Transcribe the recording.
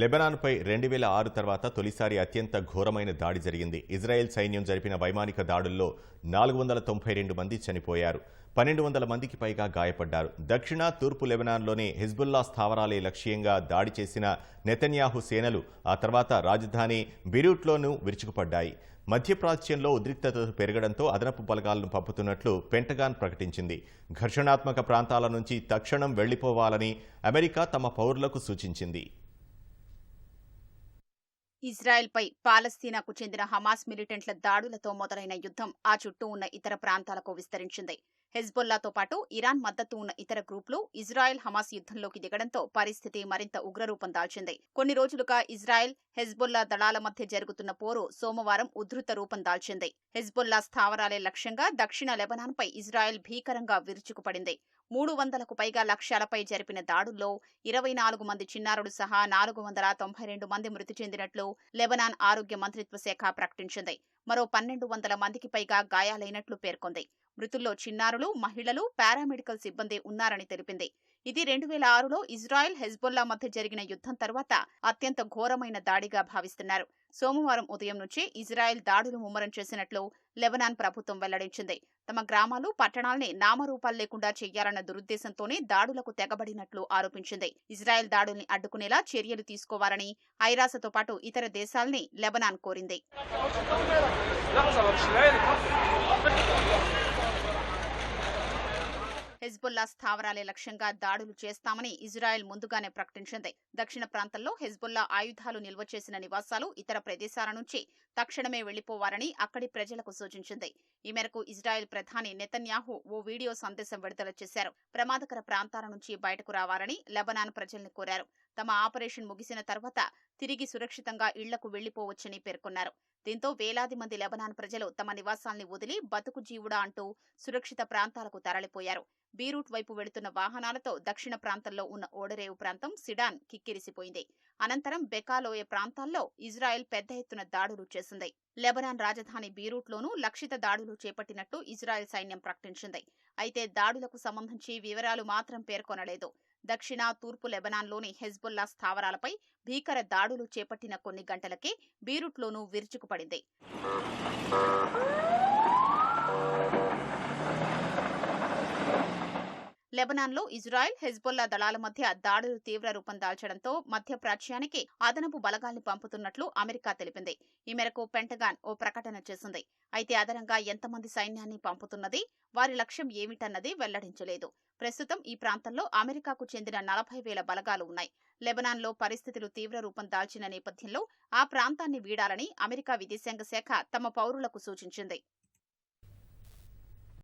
లెబనాన్పై రెండు వేల ఆరు తర్వాత తొలిసారి అత్యంత ఘోరమైన దాడి జరిగింది. ఇజ్రాయెల్ సైన్యం జరిపిన వైమానిక దాడుల్లో నాలుగు వందల తొంభై రెండు మంది చనిపోయారు. పన్నెండు వందల మందికి పైగా గాయపడ్డారు. దక్షిణ తూర్పు లెబనాన్లోని హిజ్బుల్లా స్థావరాలే లక్ష్యంగా దాడి చేసిన నెతన్యాహు సేనలు ఆ తర్వాత రాజధాని బిరూట్లోనూ విరుచుకుపడ్డాయి. మధ్యప్రాచ్యంలో ఉద్రిక్తత పెరగడంతో అదనపు బలగాలను పంపుతున్నట్లు పెంటగాన్ ప్రకటించింది. ఘర్షణాత్మక ప్రాంతాల నుంచి తక్షణం వెళ్ళిపోవాలని అమెరికా తమ పౌరులకు సూచించింది. ఇజ్రాయెల్పై పాలస్తీనాకు చెందిన హమాస్ మిలిటెంట్ల దాడులతో మొదలైన యుద్ధం ఆ చుట్టూ ఉన్న ఇతర ప్రాంతాలకు విస్తరించింది. హెజ్బొల్లాతో పాటు ఇరాన్ మద్దతు ఉన్న ఇతర గ్రూపులు ఇజ్రాయెల్ హమాస్ యుద్ధంలోకి దిగడంతో పరిస్థితి మరింత ఉగ్రరూపం దాల్చింది. కొన్ని రోజులుగా ఇజ్రాయెల్ హెజ్బొల్లా దళాల మధ్య జరుగుతున్న పోరు సోమవారం ఉధృత రూపం దాల్చింది. హెజ్బొల్లా స్థావరాలే లక్ష్యంగా దక్షిణ లెబనాన్పై ఇజ్రాయెల్ భీకరంగా విరుచుకుపడింది. మూడు వందలకు పైగా లక్ష్యాలపై జరిపిన దాడుల్లో ఇరవై నాలుగు మంది చిన్నారులు సహా నాలుగు వందల తొంభై రెండు మంది మృతి చెందినట్లు లెబనాన్ ఆరోగ్య మంత్రిత్వ శాఖ ప్రకటించింది. మరో పన్నెండు వందల మందికి పైగా గాయాలైనట్లు పేర్కొంది. మృతుల్లో చిన్నారులు మహిళలు పారామెడికల్ సిబ్బంది ఉన్నారని తెలిపింది. ఇది రెండు వేల ఆరులో ఇజ్రాయెల్ హెజ్బొల్లా మధ్య జరిగిన యుద్ధం తర్వాత అత్యంత ఘోరమైన దాడిగా భావిస్తున్నారు. సోమవారం ఉదయం నుంచి ఇజ్రాయెల్ దాడులు ముమ్మరం చేసినట్లు లెబనాన్ ప్రభుత్వం వెల్లడించింది. తమ గ్రామాలు పట్టణాల్ని నామరూపాలు లేకుండా చేయాలన్న దురుద్దేశంతోనే దాడులకు తెగబడినట్లు ఆరోపించింది. ఇజ్రాయెల్ దాడుల్ని అడ్డుకునేలా చర్యలు తీసుకోవాలని ఐరాసతో పాటు ఇతర దేశాల్ని లెబనాన్ కోరింది. హెజ్బుల్లా స్థావరాలే లక్ష్యంగా దాడులు చేస్తామని ఇజ్రాయెల్ ముందుగానే ప్రకటించింది. దక్షిణ ప్రాంతంలో హెజ్బుల్లా ఆయుధాలు నిల్వ చేసిన నివాసాలు ఇతర ప్రదేశాల నుంచి తక్షణమే వెళ్ళిపోవాలని అక్కడి ప్రజలకు సూచించింది. ఈ మేరకు ఇజ్రాయెల్ ప్రధాని నెతన్యాహు ఓ వీడియో సందేశం విడుదల చేశారు. ప్రమాదకర ప్రాంతాల నుంచి బయటకు రావాలని లెబనాన్ ప్రజల్ని కోరారు. తమ ఆపరేషన్ ముగిసిన తర్వాత తిరిగి సురక్షితంగా ఇళ్ళకు వెళ్ళిపోవచ్చని పేర్కొన్నారు. దీంతో వేలాది మంది లెబనాన్ ప్రజలు తమ నివాసాల్ని వదిలి బతుకు జీవుడా అంటూ సురక్షిత ప్రాంతాలకు తరలిపోయారు. బీరూట్ వైపు వెళుతున్న వాహనాలతో దక్షిణ ప్రాంతంలో ఉన్న ఓడరేవు ప్రాంతం సిడాన్ కిక్కిరిసిపోయింది. అనంతరం బెకాలోయ ప్రాంతాల్లో ఇజ్రాయెల్ పెద్ద ఎత్తున దాడులు చేసింది. లెబనాన్ రాజధాని బీరూట్లోనూ లక్షిత దాడులు చేపట్టినట్టు ఇజ్రాయెల్ సైన్యం ప్రకటించింది. అయితే దాడులకు సంబంధించి వివరాలు మాత్రం పేర్కొనలేదు. దక్షిణ తూర్పు లెబనాన్లోని హెజ్బుల్లా స్థావరాలపై భీకర దాడులు చేపట్టిన కొన్ని గంటలకే బీరూట్లోనూ విరుచుకుపడింది. లెబనాన్లో ఇజ్రాయెల్ హెజ్బొల్లా దళాల మధ్య దాడులు తీవ్ర రూపం దాల్చడంతో మధ్య ప్రాచ్యానికి అదనపు బలగాల్ని పంపుతున్నట్లు అమెరికా తెలిపింది. ఈ మేరకు పెంటగాన్ ఓ ప్రకటన చేసింది. అయితే అదనంగా ఎంతమంది సైన్యాన్ని పంపుతున్నది వారి లక్ష్యం ఏమిటన్నది వెల్లడించలేదు. ప్రస్తుతం ఈ ప్రాంతంలో అమెరికాకు చెందిన నలభై వేల బలగాలు ఉన్నాయి. లెబనాన్లో పరిస్థితులు తీవ్ర రూపం దాల్చిన నేపథ్యంలో ఆ ప్రాంతాన్ని వీడాలని అమెరికా విదేశాంగ శాఖ తమ పౌరులకు సూచించింది.